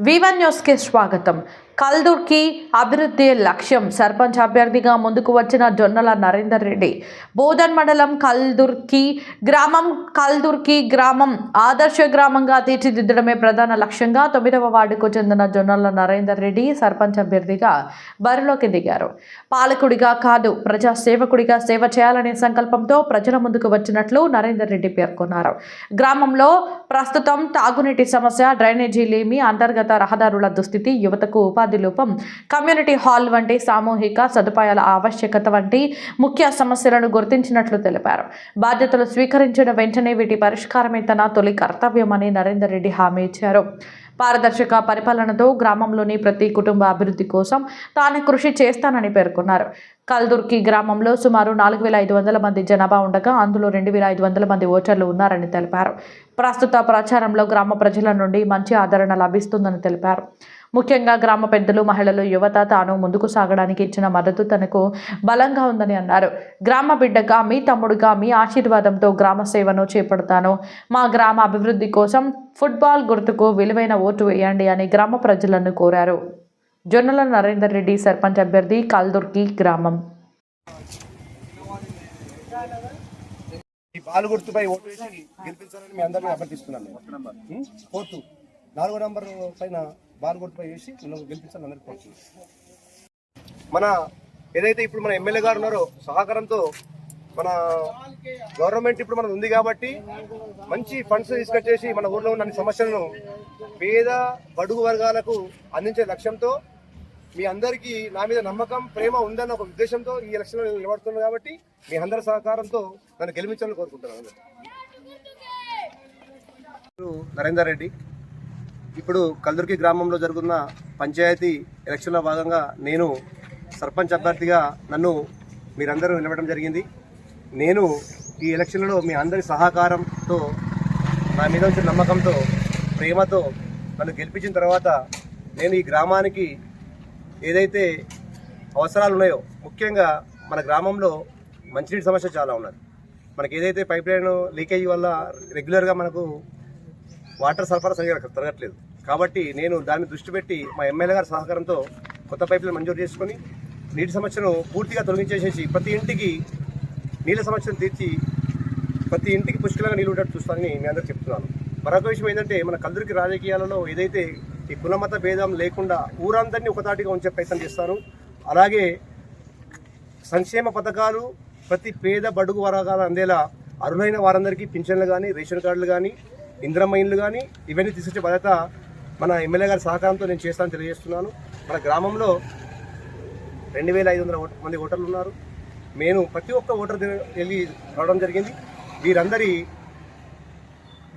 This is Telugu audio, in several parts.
వివన్ న్యూస్కి స్వాగతం. కల్దుర్కి అభివృద్ధి లక్ష్యం. సర్పంచ్ అభ్యర్థిగా ముందుకు వచ్చిన జొన్నల నరేందర్ రెడ్డి. బోధన్ మండలం కల్దుర్కి గ్రామం కల్దుర్కి గ్రామం ఆదర్శ గ్రామంగా తీర్చిదిద్దడమే ప్రధాన లక్ష్యంగా తొమ్మిదవ వార్డుకు చెందిన జొన్నల నరేందర్ రెడ్డి సర్పంచ్ అభ్యర్థిగా బరిలోకి దిగారు. పాలకుడిగా కాదు ప్రజా సేవకుడిగా సేవ చేయాలనే సంకల్పంతో ప్రజల ముందుకు వచ్చినట్లు నరేందర్ రెడ్డి పేర్కొన్నారు. గ్రామంలో ప్రస్తుతం తాగునీటి సమస్య డ్రైనేజీ లేమి అంతర్గత రహదారుల దుస్థితి యువతకు ఉపాధి లోపం కమ్యూనిటీ హాల్ వంటి సామూహిక సదుపాయాల ఆవశ్యకత వంటి ముఖ్య సమస్యలను గుర్తించినట్లు తెలిపారు. బాధ్యతలు స్వీకరించిన వెంటనే వీటి పరిష్కారమే తన తొలి కర్తవ్యమని నరేందర్ రెడ్డి హామీ ఇచ్చారు. పారదర్శక పరిపాలనతో గ్రామంలోని ప్రతి కుటుంబ అభివృద్ధి కోసం తాను కృషి చేస్తానని పేర్కొన్నారు. కల్దుర్కి గ్రామంలో సుమారు నాలుగు వేల ఐదు వందల మంది జనాభా ఉండగా అందులో రెండు వేల ఐదు వందల మంది ఓటర్లు ఉన్నారని తెలిపారు. ప్రస్తుత ప్రచారంలో గ్రామ ప్రజల నుండి మంచి ఆదరణ లభిస్తుందని తెలిపారు. ముఖ్యంగా గ్రామ పెద్దలు మహిళలు యువత తాను ముందుకు సాగడానికి ఇచ్చిన మద్దతు తనకు బలంగా ఉందని అన్నారు. గ్రామ బిడ్డగా మీ తమ్ముడుగా మీ ఆశీర్వాదంతో గ్రామ సేవను చేపడతాను. మా గ్రామ అభివృద్ధి కోసం ఫుట్బాల్ గుర్తుకు విలువైన ఓటు వేయండి అని గ్రామ ప్రజలను కోరారు. జొన్నల నరేందర్ రెడ్డి సర్పంచ్ అభ్యర్థి కల్దుర్కి గ్రామం. ఈ బాలు గుర్తుపై ఓటు వేసి గెలిపించాలని మీ అందరినీ అభ్యర్థిస్తున్నాను నాలుగో నంబర్ పైన బాలు గుర్తుపై వేసి నన్ను గెలిపించాలని అందరికీ కోరుతున్నాను మన ఏదైతే ఇప్పుడు మన ఎమ్మెల్యే గారు ఉన్నారో సహకారంతో మన గవర్నమెంట్ ఇప్పుడు మనది ఉంది కాబట్టి మంచి ఫండ్స్ తీసుకొచ్చేసి మన ఊర్లో ఉన్న అన్ని సమస్యలను పేద బడుగు వర్గాలకు అందించే లక్ష్యంతో మీ అందరికీ నా మీద నమ్మకం ప్రేమ ఉందన్న ఒక ఉద్దేశంతో ఈ ఎలక్షన్లో నేను నిలబడుతున్నాను కాబట్టి మీ అందరి సహకారంతో నన్ను గెలిపించాలని కోరుకుంటున్నాను. నరేందర్ రెడ్డి ఇప్పుడు కల్దుర్కి గ్రామంలో జరుగుతున్న పంచాయతీ ఎలక్షన్లో భాగంగా నేను సర్పంచ్ అభ్యర్థిగా నన్ను మీరందరూ నిలబడడం జరిగింది. నేను ఈ ఎలక్షన్లలో మీ అందరి సహకారంతో నా మీద వచ్చిన నమ్మకంతో ప్రేమతో నన్ను గెలిపించిన తర్వాత నేను ఈ గ్రామానికి ఏదైతే అవసరాలు ఉన్నాయో ముఖ్యంగా మన గ్రామంలో మంచినీటి సమస్య చాలా ఉన్నది. మనకి ఏదైతే పైప్ లైన్ లీకేజ్ వల్ల రెగ్యులర్గా మనకు వాటర్ సరఫరా సరిగా జరగట్లేదు కాబట్టి నేను దాన్ని దృష్టి పెట్టి మా ఎమ్మెల్యే గారి సహకారంతో కొత్త పైపులను మంజూరు చేసుకొని నీటి సమస్యను పూర్తిగా తొలగించేసేసి ప్రతి ఇంటికి నీళ్ళ సమస్యను తీర్చి ప్రతి ఇంటికి పుష్కలంగా నీళ్ళు ఉండేట్టు చూస్తానని మీ అందరూ చెప్తున్నాను. మరొక విషయం ఏంటంటే మన కల్దురికి రాజకీయాలలో ఏదైతే ఈ కులమత భేదం లేకుండా ఊరందరినీ ఒకతాటిగా ఉంచే ప్రయత్నం చేస్తాను అలాగే సంక్షేమ పథకాలు ప్రతి పేద బడుగు వర్గాలు అందేలా అర్హులైన వారందరికీ పింఛన్లు కానీ రేషన్ కార్డులు కానీ ఇంద్రమైన్లు కానీ ఇవన్నీ తీసుకొచ్చే బాధ్యత మన ఎమ్మెల్యే గారి సహకారంతో నేను చేస్తానని తెలియజేస్తున్నాను. మన గ్రామంలో రెండు వేల ఐదు వందల మంది ఓటర్లు ఉన్నారు. నేను ప్రతి ఒక్క ఓటర్ వెళ్ళి రావడం జరిగింది. వీరందరి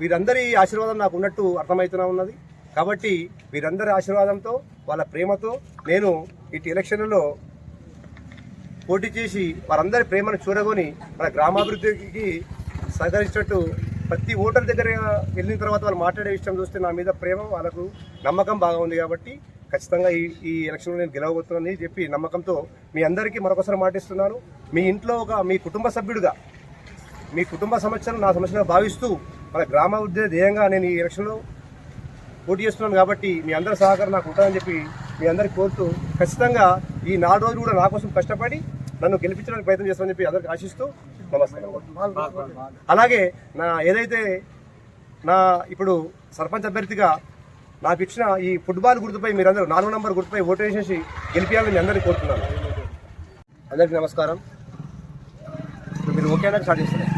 వీరందరి ఆశీర్వాదం నాకు ఉన్నట్టు అర్థమవుతూనే ఉన్నది. కాబట్టి వీరందరి ఆశీర్వాదంతో వాళ్ళ ప్రేమతో నేను ఇటు ఎలక్షన్లలో పోటీ చేసి వారందరి ప్రేమను చూడగొని మన గ్రామాభివృద్ధికి సహకరించినట్టు ప్రతి ఓటర్ దగ్గర వెళ్ళిన తర్వాత వాళ్ళు మాట్లాడే విషయం చూస్తే నా మీద ప్రేమ వాళ్ళకు నమ్మకం బాగా ఉంది కాబట్టి ఖచ్చితంగా ఈ ఈ ఎలక్షన్లో నేను గెలవబోతున్నానని చెప్పి నమ్మకంతో మీ అందరికీ మరొకసారి మాటిస్తున్నాను. మీ ఇంట్లో ఒక మీ కుటుంబ సభ్యుడిగా మీ కుటుంబ సమస్యను నా సమస్యగా భావిస్తూ మన గ్రామ ఉద్యోగ ధ్యేయంగా నేను ఈ ఎలక్షన్లో పోటీ చేస్తున్నాను కాబట్టి మీ అందరి సహకారం నాకు ఉంటుందని చెప్పి మీ అందరికి కోరుతూ ఖచ్చితంగా ఈ నాలుగు రోజులు కూడా నా కోసం కష్టపడి నన్ను గెలిపించడానికి ప్రయత్నం చేస్తామని చెప్పి అందరికి ఆశిస్తూ నమస్కారం. అలాగే నా ఏదైతే నా ఇప్పుడు సర్పంచ్ అభ్యర్థిగా నాకు ఇచ్చిన ఈ ఫుట్బాల్ గుర్తుపై మీరందరూ నాలుగు నంబర్ గుర్తుపై ఓటు వేసేసి గెలిపించాలని మీ అందరికీ కోరుతున్నాను. అందరికీ నమస్కారం. మీరు మీరు ఓకేనా స్టార్ట్ చేస్తున్నారు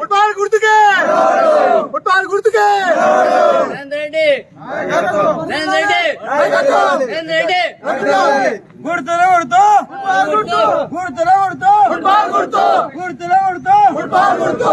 ఫుట్బాల్ గుర్తుకే ఫుట్బాల్ గుర్తుకే నరేంద్ర రెడ్డి నరేంద్ర రెడ్డి నరేంద్ర రెడ్డి గుర్తులే కొడుతూ గుర్తులే కొడుతూ ఫుట్బాల్ గుర్తు. గుర్తులే ఫుట్బాల్ గుర్తు.